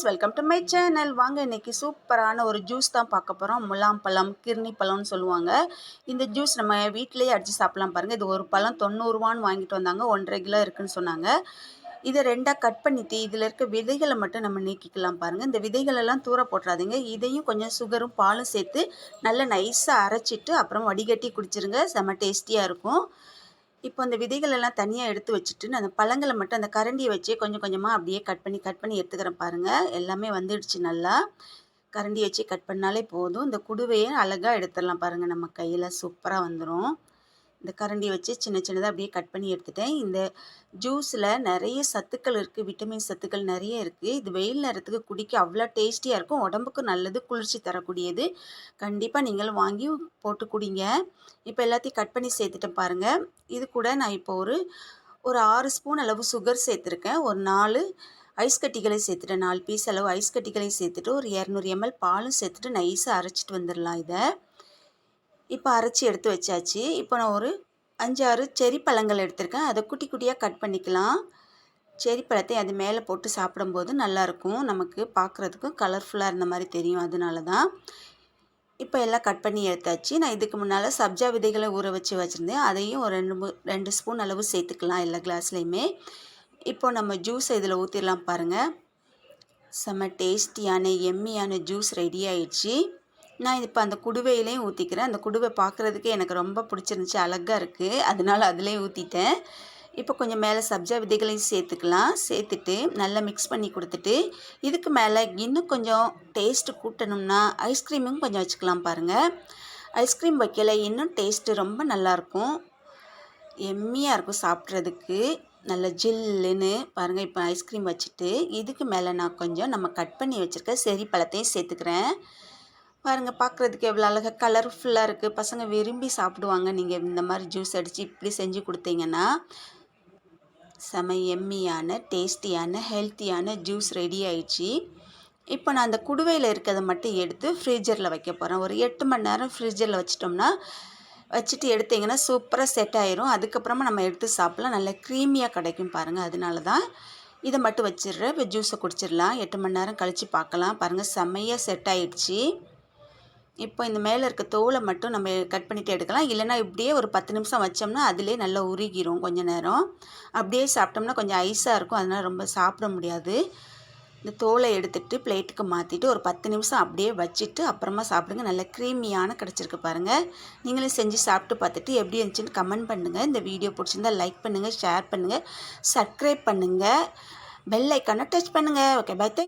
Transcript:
Friends welcome to my channel வாங்க இன்னைக்கு சூப்பரான ஒரு ஜூஸ் தான் பார்க்க போகிறோம் முலாம் பழம் கிர்னி பழம்னு சொல்லுவாங்க. இந்த ஜூஸ் நம்ம வீட்டிலேயே அடித்து சாப்பிட்லாம் பாருங்கள் இது ஒரு பழம் தொண்ணூறுவான்னு வாங்கிட்டு வந்தாங்க. ஒன்றரை கிலோ இருக்குன்னு சொன்னாங்க. இதை ரெண்டாக கட் பண்ணிட்டு இதில் இருக்க விதைகளை மட்டும் நம்ம நீக்கிக்கலாம் பாருங்கள் இந்த விதைகளெல்லாம் தூர போட்டுறாதீங்க. இதையும் கொஞ்சம் சுகரும் பாலும் சேர்த்து நல்லா நைஸாக அரைச்சிட்டு அப்புறம் வடிகட்டி குடிச்சிருங்க. செம்ம டேஸ்டியாக இருக்கும். இப்போ அந்த விதைகள் எல்லாம் தனியாக எடுத்து வச்சுட்டு நான் அந்த பழங்களை மட்டும் அந்த கரண்டியை வச்சே கொஞ்சம் கொஞ்சமாக அப்படியே கட் பண்ணி கட் பண்ணி எடுத்துக்கிறேன் பாருங்கள் எல்லாமே வந்துடுச்சு நல்லா. கரண்டி வச்சு கட் பண்ணாலே போதும். இந்த குடுவையை அழகாக எடுத்துடலாம் பாருங்கள் நம்ம கையில். சூப்பராக வந்துடும் இந்த கரண்டியை வச்சு சின்ன சின்னதாக அப்படியே கட் பண்ணி எடுத்துட்டேன். இந்த ஜூஸில் நிறைய சத்துக்கள் இருக்குது விட்டமின் சத்துக்கள் நிறைய இருக்குது இது வெயில் நேரத்துக்கு குடிக்க அவ்வளோ டேஸ்டியாக இருக்கும். உடம்புக்கு நல்லது குளிர்ச்சி தரக்கூடியது. கண்டிப்பாக நீங்களும் வாங்கி போட்டு குடிங்க. இப்போ எல்லாத்தையும் கட் பண்ணி சேர்த்துட்டேன் பாருங்கள் இது கூட நான் இப்போ ஒரு ஒரு ஆறு ஸ்பூன் அளவு சுகர் சேர்த்துருக்கேன். ஒரு நாலு ஐஸ் கட்டிகளை சேர்த்துட்டேன். நாலு பீஸ் அளவு ஐஸ் கட்டிகளை சேர்த்துட்டு ஒரு இரநூறு எம்எல் பாலும் சேர்த்துட்டு நைஸாக அரைச்சிட்டு வந்துடலாம் இதை. இப்போ அரைச்சி எடுத்து வச்சாச்சு. இப்போ நான் ஒரு அஞ்சாறு செரி பழங்கள் எடுத்திருக்கேன். அதை குட்டி குட்டியாக கட் பண்ணிக்கலாம். செரி பழத்தை அது மேலே போட்டு சாப்பிடும்போது நல்லாயிருக்கும். நமக்கு பார்க்குறதுக்கும் கலர்ஃபுல்லாக இருந்த மாதிரி தெரியும். அதனால தான் இப்போ எல்லாம் கட் பண்ணி எடுத்தாச்சு. நான் இதுக்கு முன்னால் சப்ஜா விதைகளை ஊற வச்சு வச்சுருந்தேன். அதையும் ஒரு ரெண்டு ரெண்டு ஸ்பூன் அளவு சேர்த்துக்கலாம் எல்லா கிளாஸ்லேயுமே இப்போ நம்ம ஜூஸை இதில் ஊற்றிடலாம் பாருங்கள் செம்ம டேஸ்டியான எம்மியான ஜூஸ் ரெடி ஆயிடுச்சு. நான் இப்போ அந்த குடுவையிலையும் ஊற்றிக்கிறேன் அந்த குடுவை பார்க்குறதுக்கு எனக்கு ரொம்ப பிடிச்சிருந்துச்சி. அழகாக இருக்குது அதனால அதுலேயும் ஊற்றிட்டேன் இப்போ கொஞ்சம் மேலே சப்ஜா விதைகளையும் சேர்த்துக்கலாம். சேர்த்துட்டு நல்லா மிக்ஸ் பண்ணி கொடுத்துட்டு இதுக்கு மேலே இன்னும் கொஞ்சம் டேஸ்ட்டு கூட்டணும்னா ஐஸ்கிரீமும் கொஞ்சம் வச்சுக்கலாம் பாருங்கள் ஐஸ்கிரீம் வைக்கல இன்னும் டேஸ்ட்டு ரொம்ப நல்லாயிருக்கும் எம்மியாக இருக்கும் சாப்பிட்றதுக்கு. நல்ல ஜில்லுன்னு பாருங்கள் இப்போ ஐஸ்கிரீம் வச்சுட்டு இதுக்கு மேலே நான் கொஞ்சம் நம்ம கட் பண்ணி வச்சுருக்க செரி பழத்தையும் சேர்த்துக்கிறேன். பாருங்கள் பார்க்குறதுக்கு எவ்வளோ அழகாக கலர்ஃபுல்லாக இருக்குது பசங்க விரும்பி சாப்பிடுவாங்க. நீங்கள் இந்த மாதிரி ஜூஸ் அடித்து இப்படி செஞ்சு கொடுத்தீங்கன்னா செம எம்மியான டேஸ்டியான ஹெல்த்தியான ஜூஸ் ரெடி ஆயிடுச்சு. இப்போ நான் அந்த குடுவையில் இருக்கிறத மட்டும் எடுத்து ஃப்ரீஜரில் வைக்க போகிறேன் ஒரு எட்டு மணி நேரம் ஃப்ரிட்ஜரில் வச்சிட்டோம்னா வச்சுட்டு எடுத்திங்கன்னா சூப்பராக செட் ஆயிரும். அதுக்கப்புறமா நம்ம எடுத்து சாப்பிட்லாம். நல்லா க்ரீமியாக கிடைக்கும் பாருங்கள் அதனால தான் இதை மட்டும் வச்சிடுறேன். இப்போ ஜூஸை குடிச்சிடலாம். எட்டு மணி நேரம் கழித்து பார்க்கலாம். பாருங்கள் செம்மையாக செட் ஆயிடுச்சு. இப்போ இந்த மேலே இருக்க தோலை மட்டும் நம்ம கட் பண்ணிவிட்டு எடுக்கலாம். இல்லைனா இப்படியே ஒரு பத்து நிமிஷம் வச்சோம்னா அதிலே நல்லா உருகிரும் கொஞ்சம் நேரம். அப்படியே சாப்பிட்டோம்னா கொஞ்சம் ஐஸாக இருக்கும். அதனால் ரொம்ப சாப்பிட முடியாது. இந்த தோலை எடுத்துகிட்டு பிளேட்டுக்கு மாற்றிட்டு ஒரு பத்து நிமிஷம் அப்படியே வச்சுட்டு அப்புறமா சாப்பிடுங்க. நல்ல க்ரீமியான கிடச்சிருக்கு பாருங்கள் நீங்களும் செஞ்சு சாப்பிட்டு பார்த்துட்டு எப்படி இருந்துச்சுன்னு கமெண்ட் பண்ணுங்கள் இந்த வீடியோ பிடிச்சிருந்தா லைக் பண்ணுங்கள் ஷேர் பண்ணுங்கள் சப்ஸ்கிரைப் பண்ணுங்கள் பெல் ஐக்கானை டச் பண்ணுங்கள் ஓகே பை. தேங்க்